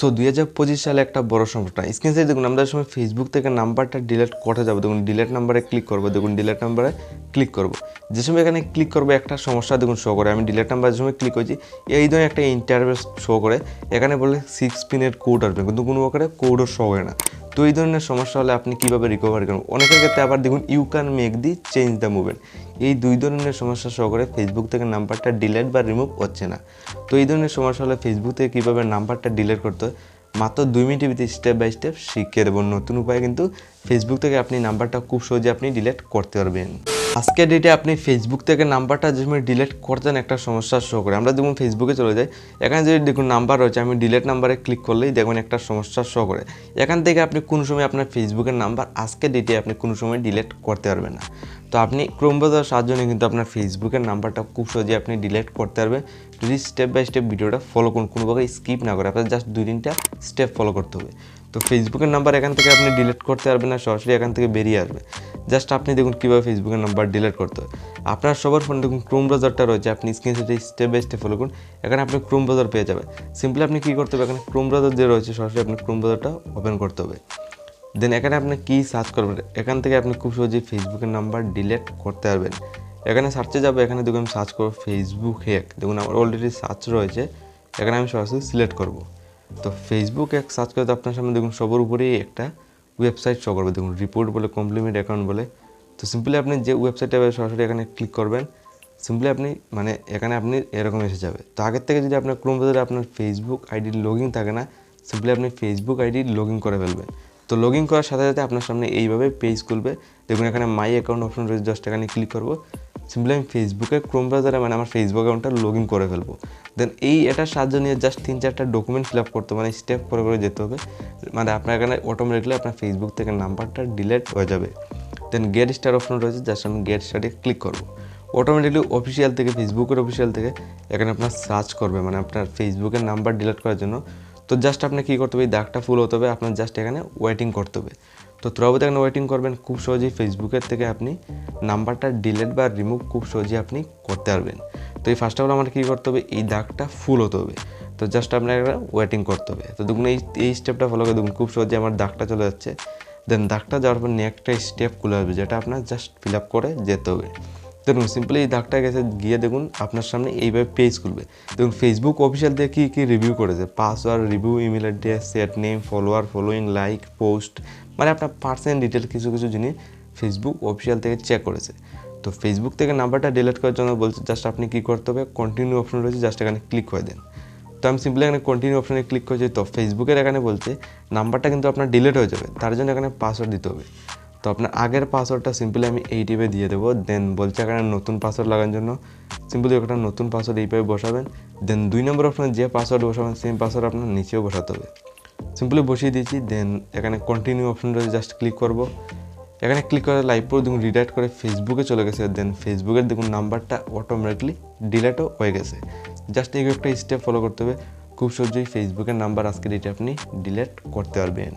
So দুই হাজার পঁচিশ সালে একটা বড় সমস্যা স্ক্রিন সাইজ দেখুন, আমরা সময় ফেসবুক থেকে নাম্বারটা ডিলেট করতে যাব? দেখুন ডিলেট নাম্বারে ক্লিক করব, দেখুন ডিলেট নাম্বারে ক্লিক করব। যে সময় এখানে ক্লিক করব, একটা সমস্যা দেখুন শো করে। আমি ডিলেট নাম্বার যে সময় ক্লিক করছি। এই ধরনের একটা ইন্টারভেস শো করে। এখানে বলে সিক্স পিনের কোড আসবে, কিন্তু কোনো প্রকারে কোডও শো হয় না। তো এই ধরনের সমস্যা হলে আপনি কীভাবে রিকভার করবেন? অনেকের ক্ষেত্রে আবার দেখুন you can make the change the movement এই দুই ধরনের সমস্যা সহকারে ফেসবুক থেকে নাম্বারটা ডিলেট বা রিমুভ হচ্ছে না। তো এই ধরনের সমস্যা হলে ফেসবুক থেকে কীভাবে নাম্বারটা ডিলেট করতে হয়? মাত্র দুই মিনিটের ভিতরে স্টেপ বাই স্টেপ শিখিয়ে দেবো। নতুন উপায়ে কিন্তু ফেসবুক থেকে আপনি নাম্বারটা খুব সহজে আপনি ডিলেট করতে পারবেন। আজকের ডেটে আপনি ফেসবুক থেকে নাম্বারটা যে সময় ডিলেট করতেন একটা সমস্যার শো করে। আমরা দেখুন ফেসবুকে চলে যাই। এখানে যদি দেখুন নাম্বার রয়েছে, আমি ডিলেট নাম্বারে ক্লিক করলেই দেখবেন একটা সমস্যার শো করে। এখান থেকে আপনি কোন সময় আপনার ফেসবুকের নাম্বার আজকের ডেটে আপনি কোনো সময় ডিলেট করতে পারবেন না। তো আপনি ক্রোম ব্রাউজার সাহায্যে নিয়ে কিন্তু আপনার ফেসবুকের নাম্বারটা খুব সহজে আপনি ডিলেট করতে পারবেন। যদি স্টেপ বাই স্টেপ ভিডিওটা ফলো করুন, কোনো স্কিপ না করে, আপনার জাস্ট দুই তিনটা স্টেপ ফলো করতে হবে। তো ফেসবুকের নাম্বার এখান থেকে আপনি ডিলিট করতে পারবেন না, সরাসরি এখান থেকে বেরিয়ে আসবে। জাস্ট আপনি দেখুন কীভাবে ফেসবুকের নাম্বার ডিলিট করতে হয়। আপনার সবার ফোনে দেখুন ক্রোম ব্রাউজারটা রয়েছে, আপনি স্ক্রিনশটে স্টেপ বাই স্টেপ ফলো করুন, এখানে আপনি ক্রোম ব্রাউজার পেয়ে যাবেন। সিম্পলি আপনি কী করতে হবে? এখানে ক্রোম ব্রাউজার যে রয়েছে, সরাসরি আপনি ক্রোম ব্রাউজারটা ওপেন করতে হবে। দেন এখানে আপনি কী সার্চ করবেন? এখান থেকে আপনি খুব সহজেই ফেসবুকের নাম্বার ডিলিট করতে পারবেন। এখানে সার্চে যাব, এখানে দেখুন আমি সার্চ করব ফেসবুক হ্যাক দেখুন আমার অলরেডি সার্চ রয়েছে। এখানে আমি সরাসরি সিলেক্ট করব। তো ফেসবুক এক সার্চ করে তো আপনার সামনে দেখুন সবার উপরেই একটা ওয়েবসাইট শো করবে। দেখুন রিপোর্ট বলে কমপ্লিমেন্ট অ্যাকাউন্ট বলে। তো সিম্পলি আপনি যে ওয়েবসাইটে সরাসরি এখানে ক্লিক করবেন। সিম্পলি আপনি মানে এখানে আপনি এরকম এসে যাবে। তো আগের থেকে যদি আপনার ক্রোম ব্রাউজারে আপনার ফেসবুক আইডির লগ থাকে না সিম্পলি আপনি ফেসবুক আইডি লগ করে ফেলবেন। তো লগ ইন করার সাথে সাথে আপনার সামনে এইভাবে পেজ খুলবে। দেখুন, এখানে মাই অ্যাকাউন্ট অপশন রয়েছে জাস্ট এখানে ক্লিক করব। সিম্পলি আমি ফেসবুকে ক্রোম ব্রাউজারে মানে আমার ফেসবুক অ্যাকাউন্টটা লগ ইন করে ফেলব। দেন এই এটার সাহায্য নিয়ে জাস্ট তিন চারটা ডকুমেন্ট ফিল আপ করতে মানে স্টেপ করে করে যেতে হবে। মানে আপনার এখানে অটোমেটিকলি আপনার ফেসবুক থেকে নাম্বারটা ডিলেট হয়ে যাবে। দেন গেট স্টার অপশন রয়েছে জাস্ট আমি গেট স্টারে ক্লিক করব। অটোমেটিকলি অফিসিয়াল থেকে ফেসবুকের অফিসিয়াল থেকে এখানে আপনার সার্চ করবে মানে আপনার ফেসবুকের নাম্বার ডিলিট করার জন্য। তো জাস্ট আপনি কী করতে হবে? এই দাগটা ফুল হতে হবে, আপনার জাস্ট এখানে ওয়েটিং করতে হবে। তো ত্রবতে এখানে ওয়েটিং করবেন, খুব সহজেই ফেসবুকের থেকে আপনি নাম্বারটা ডিলেট বা রিমুভ খুব সহজেই আপনি করতে পারবেন। তো এই ফার্স্ট অফ অল আমার কী করতে হবে? এই দাগটা ফুল হতে হবে। তো জাস্ট আপনার একটা ওয়েটিং করতে হবে। তো দেখুন এই এই স্টেপটা ফলো করে দেখুন, খুব সহজে আমার দাগটা চলে যাচ্ছে। দেন দাগটা যাওয়ার পর নেক্সটটা স্টেপ খুলে আসবে, যেটা আপনার জাস্ট ফিল আপ করে যেতে হবে। দেখুন সিম্পলি এই দাগটা গেছে, গিয়ে দেখুন আপনার সামনে এইভাবে পেজ খুলবে। দেখুন ফেসবুক অফিসিয়াল থেকে কী কী রিভিউ করেছে? Password review email address set name follower following like post মানে আপনার পার্সোনাল ডিটেল কিছু কিছু জিনিস ফেসবুক অফিসিয়াল থেকে চেক করেছে। তো ফেসবুক থেকে নাম্বারটা ডিলিট করার জন্য বলছে জাস্ট আপনি কী করতে হবে? কন্টিনিউ অপশন রয়েছে জাস্ট এখানে ক্লিক করে দেন। তো আমি সিম্পলি এখানে কন্টিনিউ অপশনে ক্লিক করেছি, তো ফেসবুকের এখানে বলছে নাম্বারটা কিন্তু আপনার ডিলিট হয়ে যাবে, তার জন্য এখানে পাসওয়ার্ড দিতে হবে। তো আপনার আগের পাসওয়ার্ডটা সিম্পলি আমি এই টিপে দিয়ে দেবো। দেন বলছে এখানে নতুন পাসওয়ার্ড লাগানোর জন্য। সিম্পলি একটা নতুন পাসওয়ার্ড এইভাবে বসাবেন। দেন দুই নম্বর অপশনে যে পাসওয়ার্ড বসাবেন সেম পাসওয়ার্ড আপনার নিচেও বসাতে হবে। সিম্পলি বসিয়ে দিয়েছি। দেন এখানে কন্টিনিউ অপশন রয়েছে জাস্ট ক্লিক করব। এখানে ক্লিক করে লাইভ পরে দেখুন রিডাইট করে ফেসবুকে চলে গেছে। দেন ফেসবুকের দেখুন নাম্বারটা অটোমেটিকলি ডিলেটও হয়ে গেছে। জাস্ট এই একটা স্টেপ ফলো করতে হবে। খুব সহজেই ফেসবুকের নাম্বার আজকে ডেটে আপনি ডিলেট করতে পারবেন।